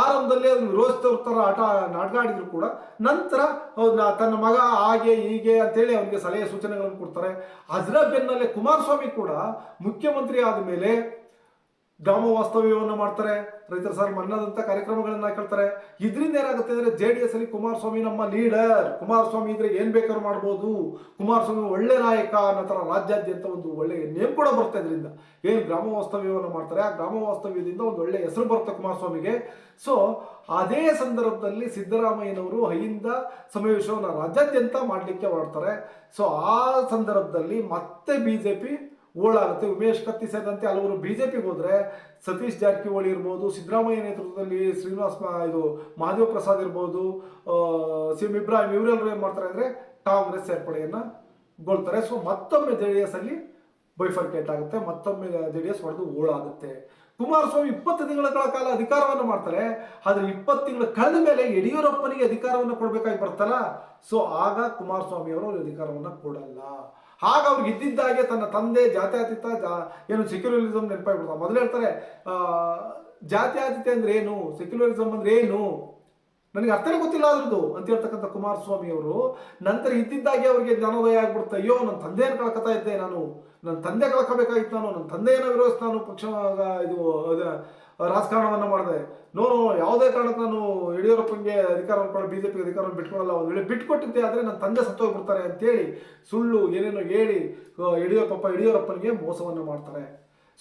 ಆರಂಭದಲ್ಲಿ ಅದನ್ನು ವಿರೋಧಿಸಿದವ್ರ ತರ ಆಟ, ನಾಟಕ ಆಡಿದ್ರು ಕೂಡ ನಂತರ ತನ್ನ ಮಗ ಹಾಗೆ ಹೀಗೆ ಅಂತೇಳಿ ಅವನಿಗೆ ಸಲಹೆ ಸೂಚನೆಗಳನ್ನು ಕೊಡ್ತಾರೆ. ಅದರ ಬೆನ್ನಲ್ಲೇ ಕುಮಾರಸ್ವಾಮಿ ಕೂಡ ಮುಖ್ಯಮಂತ್ರಿ ಆದ ಮೇಲೆ ಗ್ರಾಮ ವಾಸ್ತವ್ಯವನ್ನು ಮಾಡ್ತಾರೆ. ರೈತರ ಸಾಲ ಮನ್ನಾದಂಥ ಕಾರ್ಯಕ್ರಮಗಳನ್ನ ಹಾಕೊಳ್ತಾರೆ ಇದರಿಂದ ಏನಾಗುತ್ತೆ ಅಂದ್ರೆ ಜೆ ಡಿ ಎಸ್ ಅಲ್ಲಿ ಕುಮಾರಸ್ವಾಮಿ ನಮ್ಮ ಲೀಡರ್. ಕುಮಾರಸ್ವಾಮಿ ಇದ್ರೆ ಏನ್ ಬೇಕಾದ್ರೂ ಮಾಡ್ಬೋದು. ಕುಮಾರಸ್ವಾಮಿ ಒಳ್ಳೆ ನಾಯಕ ಅನ್ನೋ ತರ ರಾಜ್ಯಾದ್ಯಂತ ಒಂದು ಒಳ್ಳೆ ನೇಮ್ ಕೂಡ ಬರ್ತಾ ಇದರಿಂದ. ಏನು ಗ್ರಾಮ ವಾಸ್ತವ್ಯವನ್ನು ಮಾಡ್ತಾರೆ? ಆ ಗ್ರಾಮ ವಾಸ್ತವ್ಯದಿಂದ ಒಂದು ಒಳ್ಳೆ ಹೆಸರು ಬರುತ್ತೆ ಕುಮಾರಸ್ವಾಮಿಗೆ. ಸೊ ಅದೇ ಸಂದರ್ಭದಲ್ಲಿ ಸಿದ್ದರಾಮಯ್ಯನವರು ಅಹಿಂದ ಸಮಾವೇಶವನ್ನು ರಾಜ್ಯಾದ್ಯಂತ ಮಾಡಲಿಕ್ಕೆ ಮಾಡ್ತಾರೆ. ಸೊ ಆ ಸಂದರ್ಭದಲ್ಲಿ ಮತ್ತೆ ಬಿಜೆಪಿ ಓಳಾಗುತ್ತೆ ಉಮೇಶ್ ಕತ್ತಿ ಸೇರಿದಂತೆ ಹಲವರು ಬಿ ಜೆ ಪಿಗೆ ಹೋದ್ರೆ ಸತೀಶ್ ಜಾರಕಿಹೊಳಿ ಇರ್ಬೋದು, ಸಿದ್ದರಾಮಯ್ಯ ನೇತೃತ್ವದಲ್ಲಿ ಶ್ರೀನಿವಾಸ್ ಇದು ಮಹಾದೇವ ಪ್ರಸಾದ್ ಇರ್ಬೋದು ಸಿ ಎಂ ಇಬ್ರಾಹಿಂ ಇವರೆಲ್ಲರೂ ಏನು ಮಾಡ್ತಾರೆ ಅಂದರೆ ಕಾಂಗ್ರೆಸ್ ಸೇರ್ಪಡೆಯನ್ನ ಗೊಳ್ತಾರೆ. ಸೊ ಮತ್ತೊಮ್ಮೆ ಜೆ ಡಿ ಎಸ್ ಅಲ್ಲಿ ಬೈಫರ್ಕೇಟ್ ಆಗುತ್ತೆ. ಮತ್ತೊಮ್ಮೆ ಜೆ ಡಿ ಎಸ್ ಹೊಡೆದು ಓಳಾಗುತ್ತೆ ಕುಮಾರಸ್ವಾಮಿ ಇಪ್ಪತ್ತು ತಿಂಗಳ ಕಾಲ ಅಧಿಕಾರವನ್ನು ಮಾಡ್ತಾರೆ. ಆದರೆ ಇಪ್ಪತ್ತು ತಿಂಗಳು ಕಳೆದ ಮೇಲೆ ಯಡಿಯೂರಪ್ಪನಿಗೆ ಅಧಿಕಾರವನ್ನು ಕೊಡಬೇಕಾಗಿ ಬರ್ತಾರ? ಸೊ ಆಗ ಕುಮಾರಸ್ವಾಮಿ ಅವರು ಅಧಿಕಾರವನ್ನು ಕೊಡಲ್ಲ. ಆಗ ಅವ್ರಿಗೆ ಇದ್ದಿದ್ದಾಗೆ ತನ್ನ ತಂದೆ ಜಾತ್ಯಾತೀತ, ಜಾ, ಏನು ಸೆಕ್ಯುಲರಿಸಮ್ ನೆನಪಾಗ್ಬಿಡ್ತಾರೆ ಮೊದಲು ಹೇಳ್ತಾರೆ ಜಾತ್ಯಾತೀತ ಅಂದ್ರೆ ಏನು? ಸೆಕ್ಯುಲರಿಸಮ್ ಅಂದ್ರೆ ಏನು? ನನಗೆ ಅರ್ಥನೇ ಗೊತ್ತಿಲ್ಲ ಅದ್ರದ್ದು ಅಂತ ಹೇಳ್ತಕ್ಕಂಥ ಕುಮಾರಸ್ವಾಮಿ ಅವರು, ನಂತರ ಇದ್ದಿದ್ದಾಗೆ ಅವರಿಗೆ ಜ್ಞಾನೋದಯ ಆಗ್ಬಿಡುತ್ತೆ. ಅಯ್ಯೋ ನನ್ನ ತಂದೆಯನ್ನು ಕಳ್ಕೊತಾ ಇದ್ದೆ ನಾನು. ನನ್ನ ತಂದೆ ಕಳ್ಕೋಬೇಕಾಗಿತ್ತು ನಾನು. ನನ್ನ ತಂದೆಯನ್ನು ವಿರೋಧಿಸಿ ನಾನು ಪಕ್ಷ ಇದು ರಾಜಕಾರಣವನ್ನ ಮಾಡಿದೆ. ನೋ ಯಾವುದೇ ಕಾರಣಕ್ಕೆ ನಾನು ಯಡಿಯೂರಪ್ಪನಿಗೆ ಅಧಿಕಾರವನ್ನು ಕೊಡ ಬಿಜೆಪಿ ಅಧಿಕಾರವನ್ನು ಬಿಟ್ಕೊಳ್ಳಲ್ಲ ಒಂದು ವೇಳೆ ಬಿಟ್ಕೊಟ್ಟಿದ್ದೆ ಆದರೆ ನನ್ನ ತಂದೆ ಸತ್ತೋಗ್ಬಿಡ್ತಾರೆ ಅಂತೇಳಿ ಸುಳ್ಳು ಏನೇನೋ ಹೇಳಿ ಯಡಿಯೂರಪ್ಪ, ಯಡಿಯೂರಪ್ಪನಿಗೆ ಮೋಸವನ್ನು ಮಾಡ್ತಾರೆ.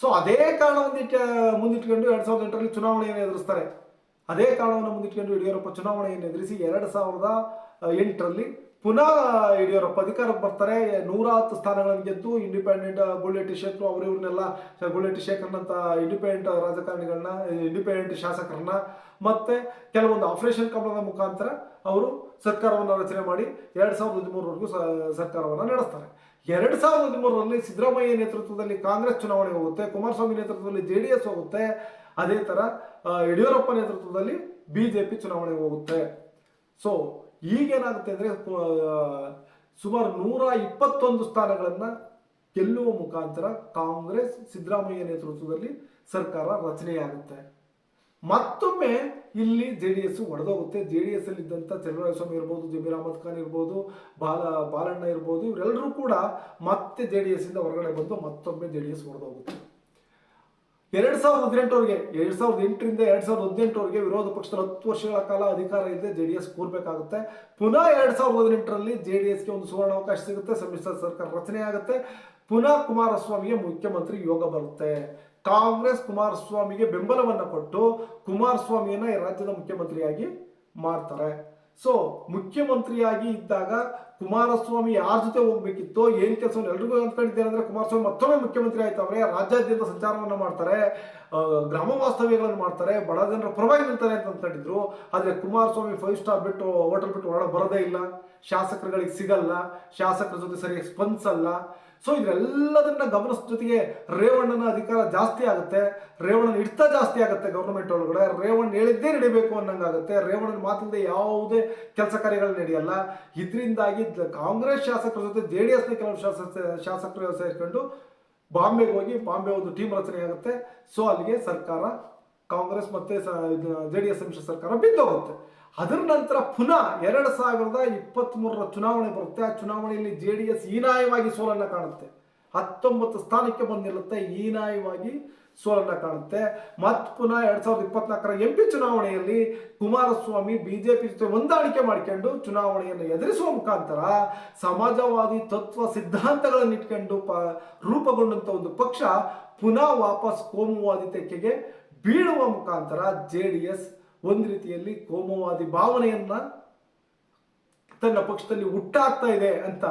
ಸೊ, ಅದೇ ಕಾರಣವನ್ನು ಮುಂದಿಟ್ಕೊಂಡು ಎರಡು ಸಾವಿರದ ಎಂಟರಲ್ಲಿ ಚುನಾವಣೆಯನ್ನು ಎದುರಿಸ್ತಾರೆ. ಅದೇ ಕಾರಣವನ್ನು ಮುಂದಿಟ್ಕೊಂಡು ಯಡಿಯೂರಪ್ಪ ಚುನಾವಣೆಯನ್ನು ಎದುರಿಸಿ ಎರಡು ಸಾವಿರದ ಎಂಟರಲ್ಲಿ ಪುನಃ ಯಡಿಯೂರಪ್ಪ ಅಧಿಕಾರಕ್ಕೆ ಬರ್ತಾರೆ. ನೂರ ಹತ್ತು ಸ್ಥಾನಗಳನ್ನು ಗೆದ್ದು ಇಂಡಿಪೆಂಡೆಂಟ್ ಗುಳ್ಳೆಟ್ಟಿ ಶೇಖರ್ ಅವರು ಇವ್ರನ್ನೆಲ್ಲ ಗುಳ್ಳೆಟ್ಟಿ ಶೇಖರ್ನಂತ ಇಂಡಿಪೆಂಡೆಂಟ್ ರಾಜಕಾರಣಿಗಳನ್ನ ಇಂಡಿಪೆಂಡೆಂಟ್ ಶಾಸಕರನ್ನ ಮತ್ತೆ ಕೆಲವೊಂದು ಆಪರೇಷನ್ ಕಮಲದ ಮುಖಾಂತರ ಅವರು ಸರ್ಕಾರವನ್ನು ರಚನೆ ಮಾಡಿ ಎರಡ್ ಸಾವಿರದ ಹದಿಮೂರವರೆಗೂ ಸರ್ಕಾರವನ್ನು ನಡೆಸ್ತಾರೆ. ಎರಡ್ ಸಾವಿರದ ಹದಿಮೂರರಲ್ಲಿ ಸಿದ್ದರಾಮಯ್ಯ ನೇತೃತ್ವದಲ್ಲಿ ಕಾಂಗ್ರೆಸ್ ಚುನಾವಣೆ ಹೋಗುತ್ತೆ, ಕುಮಾರಸ್ವಾಮಿ ನೇತೃತ್ವದಲ್ಲಿ ಜೆ ಡಿ ಎಸ್ ಹೋಗುತ್ತೆ. ಅದೇ ತರ ಯಡಿಯೂರಪ್ಪ ನೇತೃತ್ವದಲ್ಲಿ ಬಿಜೆಪಿ ಚುನಾವಣೆ ಹೋಗುತ್ತೆ. ಸೊ ಈಗೇನಾಗುತ್ತೆ ಅಂದ್ರೆ ಸುಮಾರು ನೂರ ಇಪ್ಪತ್ತೊಂದು ಸ್ಥಾನಗಳನ್ನ ಗೆಲ್ಲುವ ಮುಖಾಂತರ ಕಾಂಗ್ರೆಸ್ ಸಿದ್ದರಾಮಯ್ಯ ನೇತೃತ್ವದಲ್ಲಿ ಸರ್ಕಾರ ರಚನೆಯಾಗುತ್ತೆ. ಮತ್ತೊಮ್ಮೆ ಇಲ್ಲಿ ಜೆ ಡಿ ಎಸ್ ಒಡೆದೋಗುತ್ತೆ. ಜೆ ಡಿ ಎಸ್ ಅಲ್ಲಿ ಇದ್ದಂಥ ಚಂದ್ರಸ್ವಾಮಿ ಇರ್ಬೋದು ಜಮೀರ್ ಅಹಮದ್ ಖಾನ್ ಇರ್ಬೋದು, ಬಾಲ, ಬಾಲಣ್ಣ ಇರ್ಬೋದು ಇವರೆಲ್ಲರೂ ಕೂಡ ಮತ್ತೆ ಜೆ ಡಿ ಎಸ್ ಇಂದ ಹೊರಗಡೆ ಬಂದು ಮತ್ತೊಮ್ಮೆ ಜೆ ಡಿ ಎಸ್ ಒಡೆದೋಗುತ್ತೆ. ಎರಡ್ ಸಾವಿರದ ಹದಿನೆಂಟವರೆಗೆ, ಎರಡ್ ಸಾವಿರದ ಎಂಟರಿಂದ ಎರಡ್ ಸಾವಿರದ ಹದಿನೆಂಟವರೆಗೆ ವಿರೋಧ ಪಕ್ಷದ ಹತ್ತು ವರ್ಷಗಳ ಕಾಲ ಅಧಿಕಾರ ಇದ್ದರೆ ಜೆ ಡಿ ಎಸ್ ಕೂರ್ಬೇಕಾಗುತ್ತೆ. ಪುನಃ ಎರಡ್ ಸಾವಿರದ ಹದಿನೆಂಟರಲ್ಲಿ ಜೆ ಡಿ ಎಸ್ಗೆ ಒಂದು ಸುವರ್ಣ ಅವಕಾಶ ಸಿಗುತ್ತೆ, ಸಮ್ಮಿಶ್ರ ಸರ್ಕಾರ ರಚನೆ ಆಗುತ್ತೆ. ಪುನಃ ಕುಮಾರಸ್ವಾಮಿಗೆ ಮುಖ್ಯಮಂತ್ರಿ ಯೋಗ ಬರುತ್ತೆ. ಕಾಂಗ್ರೆಸ್ ಕುಮಾರಸ್ವಾಮಿಗೆ ಬೆಂಬಲವನ್ನು ಕೊಟ್ಟು ಕುಮಾರಸ್ವಾಮಿಯನ್ನ ರಾಜ್ಯದ ಮುಖ್ಯಮಂತ್ರಿಯಾಗಿ ಮಾಡ್ತಾರೆ ಸೊ ಮುಖ್ಯಮಂತ್ರಿಯಾಗಿ ಇದ್ದಾಗ ಕುಮಾರಸ್ವಾಮಿ ಯಾರ ಜೊತೆ ಹೋಗ್ಬೇಕಿತ್ತು, ಏನ್ ಕೆಲಸವನ್ನು ಎಲ್ರಿಗೂ ಅಂದ್ಕೊಂಡಿದ್ದೇನೆ ಅಂದ್ರೆ ಕುಮಾರಸ್ವಾಮಿ ಮತ್ತೊಮ್ಮೆ ಮುಖ್ಯಮಂತ್ರಿ ಆಯ್ತವ್ರೆ, ರಾಜ್ಯಾದ್ಯಂತ ಸಂಚಾರವನ್ನ ಮಾಡ್ತಾರೆ ಗ್ರಾಮ ವಾಸ್ತವ್ಯಗಳನ್ನು ಮಾಡ್ತಾರೆ, ಬಡ ಜನರ ಪರವಾಗಿ ನಿಲ್ತಾರೆ ಅಂತ ಅಂದ್ಕೊಂಡಿದ್ರು. ಆದ್ರೆ ಕುಮಾರಸ್ವಾಮಿ ಫೈವ್ ಸ್ಟಾರ್ ಬಿಟ್ಟು ಹೋಟೆಲ್ ಬಿಟ್ಟು ಹೊರಗಡೆ ಬರೋದೇ ಇಲ್ಲ. ಶಾಸಕರುಗಳಿಗೆ ಸಿಗಲ್ಲ, ಶಾಸಕರ ಜೊತೆ ಸರಿಯಾಗಿ ಸ್ಪಂದಿಸಲ್ಲ. ಸೊ ಇದೆಲ್ಲದನ್ನ ಗಮನಿಸ ಜೊತೆಗೆ ರೇವಣ್ಣನ ಅಧಿಕಾರ ಜಾಸ್ತಿ ಆಗುತ್ತೆ. ರೇವಣ್ಣನ ಹಿಡಿತ ಜಾಸ್ತಿ ಆಗುತ್ತೆ ಗವರ್ನಮೆಂಟ್ ಒಳಗಡೆ. ರೇವಣ್ಣ ಹೇಳಿದ್ದೇ ನಡಿಬೇಕು ಅನ್ನಂಗಾಗುತ್ತೆ. ರೇವಣ್ಣನ ಮಾತಿಲ್ಲದೆ ಯಾವುದೇ ಕೆಲಸ ಕಾರ್ಯಗಳು ನಡೆಯಲ್ಲ. ಇದರಿಂದಾಗಿ ಕಾಂಗ್ರೆಸ್ ಶಾಸಕರ ಜೊತೆ ಜೆ ಡಿ ಎಸ್ನ ಕೆಲವು ಶಾಸಕ ಶಾಸಕರು ಸೇರ್ಕೊಂಡು ಬಾಂಬೆಗೆ ಹೋಗಿ ಬಾಂಬೆ ಒಂದು ಟೀಮ್ ರಚನೆ ಆಗುತ್ತೆ. ಸೊ ಅಲ್ಲಿಗೆ ಸರ್ಕಾರ ಕಾಂಗ್ರೆಸ್ ಮತ್ತೆ ಜೆ ಡಿ ಎಸ್ ಸಮ್ಮಿಶ್ರ ಸರ್ಕಾರ ಬಿದ್ದೋಗುತ್ತೆ. ಅದರ ನಂತರ ಪುನಃ ಎರಡು ಸಾವಿರದ ಇಪ್ಪತ್ತ್ ಮೂರರ ಚುನಾವಣೆ ಬರುತ್ತೆ. ಆ ಚುನಾವಣೆಯಲ್ಲಿ ಜೆ ಡಿ ಎಸ್ ಹೀನಾಯವಾಗಿ ಸೋಲನ್ನ ಕಾಣುತ್ತೆ. ಹತ್ತೊಂಬತ್ತು ಸ್ಥಾನಕ್ಕೆ ಬಂದಿರುತ್ತೆ. ಹೀನಾಯವಾಗಿ ಸೋಲನ್ನ ಕಾಣುತ್ತೆ. ಮತ್ ಪುನಃ ಎರಡ್ ಸಾವಿರದ ಇಪ್ಪತ್ನಾಲ್ಕರ ಎಂ ಪಿ ಚುನಾವಣೆಯಲ್ಲಿ ಕುಮಾರಸ್ವಾಮಿ ಬಿಜೆಪಿ ಜೊತೆ ಹೊಂದಾಣಿಕೆ ಮಾಡಿಕೊಂಡು ಚುನಾವಣೆಯನ್ನು ಎದುರಿಸುವ ಮುಖಾಂತರ ಸಮಾಜವಾದಿ ತತ್ವ ಸಿದ್ಧಾಂತಗಳನ್ನು ಇಟ್ಕೊಂಡು ಪ, ರೂಪುಗೊಂಡಂತ ಒಂದು ಪಕ್ಷ ಪುನಃ ವಾಪಸ್ ಕೋಮುವಾದಿ ತೆಕ್ಕೆಗೆ ಬೀಳುವ ಮುಖಾಂತರ ಜೆ ಡಿ ಎಸ್ ಒಂದು ರೀತಿಯಲ್ಲಿ ಕೋಮುವಾದಿ ಭಾವನೆಯನ್ನ ತನ್ನ ಪಕ್ಷದಲ್ಲಿ ಹುಟ್ಟಾಗ್ತಾ ಇದೆ ಅಂತ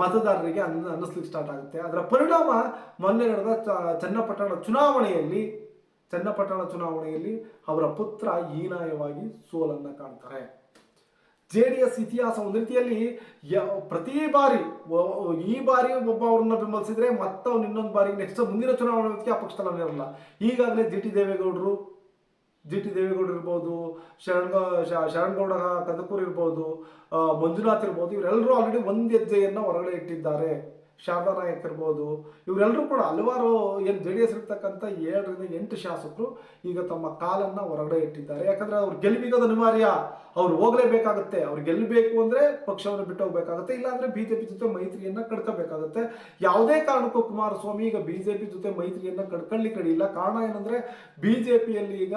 ಮತದಾರರಿಗೆ ಅನ್ನ ಅನ್ನಿಸ್ಲಿಕ್ಕೆ ಸ್ಟಾರ್ಟ್ ಆಗುತ್ತೆ. ಅದರ ಪರಿಣಾಮ ಮೊನ್ನೆ ನಡೆದ ಚನ್ನಪಟ್ಟಣ ಚುನಾವಣೆಯಲ್ಲಿ ಚನ್ನಪಟ್ಟಣ ಚುನಾವಣೆಯಲ್ಲಿ ಅವರ ಪುತ್ರ ಹೀನಾಯವಾಗಿ ಸೋಲನ್ನ ಕಾಣ್ತಾರೆ. ಜೆ ಡಿ ಎಸ್ ಇತಿಹಾಸ ಒಂದು ರೀತಿಯಲ್ಲಿ ಪ್ರತಿ ಬಾರಿ ಈ ಬಾರಿ ಒಬ್ಬ ಅವ್ರನ್ನ ಬೆಂಬಲಿಸಿದ್ರೆ ಅವನು ಇನ್ನೊಂದು ಬಾರಿ ನೆಕ್ಸ್ಟ್ ಮುಂದಿನ ಚುನಾವಣೆ ಆ ಪಕ್ಷದಲ್ಲಿ ಇರಲ್ಲ. ಈಗಾಗಲೇ ಜಿ ಟಿ ದೇವೇಗೌಡರು ಜಿ ಟಿ ದೇವೇಗೌಡ ಇರ್ಬೋದು, ಶರಣ ಶರಣಗೌಡ ಕದಕೂರ್ ಇರ್ಬೋದು ಮಂಜುನಾಥ್ ಇರ್ಬೋದು ಇವರೆಲ್ಲರೂ ಆಲ್ರೆಡಿ ಒಂದು ಹೆಜ್ಜೆಯನ್ನು ಹೊರಗಡೆ ಇಟ್ಟಿದ್ದಾರೆ. ಶಾರದಾ ನಾಯಕ್ ಇರ್ಬೋದು ಇವರೆಲ್ಲರೂ ಕೂಡ ಹಲವಾರು ಏನು ಜೆ ಡಿ ಎಸ್ ಇರ್ತಕ್ಕಂಥ ಏಳರಿಂದ ಎಂಟು ಶಾಸಕರು ಈಗ ತಮ್ಮ ಕಾಲನ್ನು ಹೊರಗಡೆ ಇಟ್ಟಿದ್ದಾರೆ. ಯಾಕಂದರೆ ಅವ್ರು ಗೆಲ್ಬಿಗೋದು ಅನಿವಾರ್ಯ. ಅವ್ರು ಹೋಗಲೇಬೇಕಾಗುತ್ತೆ. ಅವ್ರು ಗೆಲ್ಲಬೇಕು ಅಂದರೆ ಪಕ್ಷವನ್ನು ಬಿಟ್ಟು ಬಿ ಜೆ ಪಿ ಜೊತೆ ಮೈತ್ರಿಯನ್ನು ಕಡ್ಕೋಬೇಕಾಗುತ್ತೆ. ಯಾವುದೇ ಕಾರಣಕ್ಕೂ ಕುಮಾರಸ್ವಾಮಿ ಈಗ ಬಿ ಜೆ ಪಿ ಜೊತೆ ಮೈತ್ರಿಯನ್ನು ಕಡ್ಕೊಳ್ಳಿ ಕಡಿಯಿಲ್ಲ ಕಾರಣ ಜೆ ಪಿಯಲ್ಲಿ ಈಗ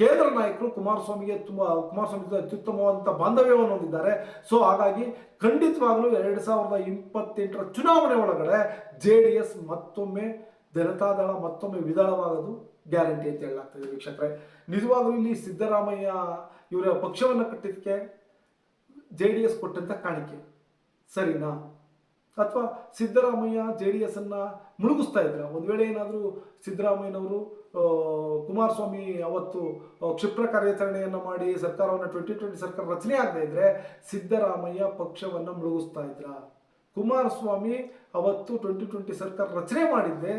ಕೇಂದ್ರ ನಾಯಕರು ಕುಮಾರಸ್ವಾಮಿಗೆ ತುಂಬ ಕುಮಾರಸ್ವಾಮಿ ಜೊತೆ ಅತ್ಯುತ್ತಮವಾದಂಥ ಬಾಂಧವ್ಯವನ್ನು ಹೊಂದಿದ್ದಾರೆ. ಸೊ ಹಾಗಾಗಿ ಖಂಡಿತವಾಗಲೂ ಎರಡು ಸಾವಿರದ ಇಪ್ಪತ್ತೆಂಟರ ಚುನಾವಣೆ ಒಳಗಡೆ ಜೆ ಡಿ ಎಸ್ ಮತ್ತೊಮ್ಮೆ ಜನತಾದಳ ಮತ್ತೊಮ್ಮೆ ವಿಧಾನವಾಗೋದು ಗ್ಯಾರಂಟಿ ಅಂತ ಹೇಳಲಾಗ್ತದೆ ವೀಕ್ಷಕರೇ. ನಿಜವಾಗ್ಲೂ ಇಲ್ಲಿ ಸಿದ್ದರಾಮಯ್ಯ ಇವರ ಪಕ್ಷವನ್ನು ಕಟ್ಟಿದ್ದಕ್ಕೆ ಜೆ ಡಿ ಎಸ್ ಕೊಟ್ಟಂತ ಕಾಣಿಕೆ. ಸರಿನಾ? ಅಥವಾ ಸಿದ್ದರಾಮಯ್ಯ ಜೆ ಡಿ ಎಸ್ ಅನ್ನ ಮುಳುಗಿಸ್ತಾ ಇದ್ರ? ಒಂದ್ ವೇಳೆ ಏನಾದರೂ ಸಿದ್ದರಾಮಯ್ಯನವರು ಕುಮಾರಸ್ವಾಮಿ ಅವತ್ತು ಕ್ಷಿಪ್ರ ಕಾರ್ಯಾಚರಣೆಯನ್ನು ಮಾಡಿ ಸರ್ಕಾರವನ್ನು ಟ್ವೆಂಟಿ ಟ್ವೆಂಟಿ ಸರ್ಕಾರ ರಚನೆ ಆಗದೆ ಇದ್ದರೆ ಸಿದ್ದರಾಮಯ್ಯ ಪಕ್ಷವನ್ನು ಮುಳುಗಿಸ್ತಾ ಇದ್ರ. ಕುಮಾರಸ್ವಾಮಿ ಅವತ್ತು ಟ್ವೆಂಟಿ ಟ್ವೆಂಟಿ ಸರ್ಕಾರ ರಚನೆ ಮಾಡಿದ್ದೆ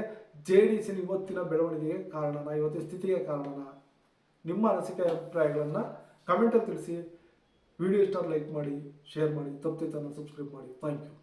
ಜೆ ಡಿ ಎಸ್ನ ಇವತ್ತಿನ ಬೆಳವಣಿಗೆಗೆ ಕಾರಣನ, ಇವತ್ತಿನ ಸ್ಥಿತಿಗೆ ಕಾರಣನ. ನಿಮ್ಮ ಅನಿಸಿಕೆ ಅಭಿಪ್ರಾಯಗಳನ್ನು ಕಮೆಂಟಲ್ಲಿ ತಿಳಿಸಿ. ವಿಡಿಯೋ ಇಷ್ಟ ಲೈಕ್ ಮಾಡಿ ಶೇರ್ ಮಾಡಿ ತಪ್ಪಿತನ ಸಬ್ಸ್ಕ್ರೈಬ್ ಮಾಡಿ. Thank you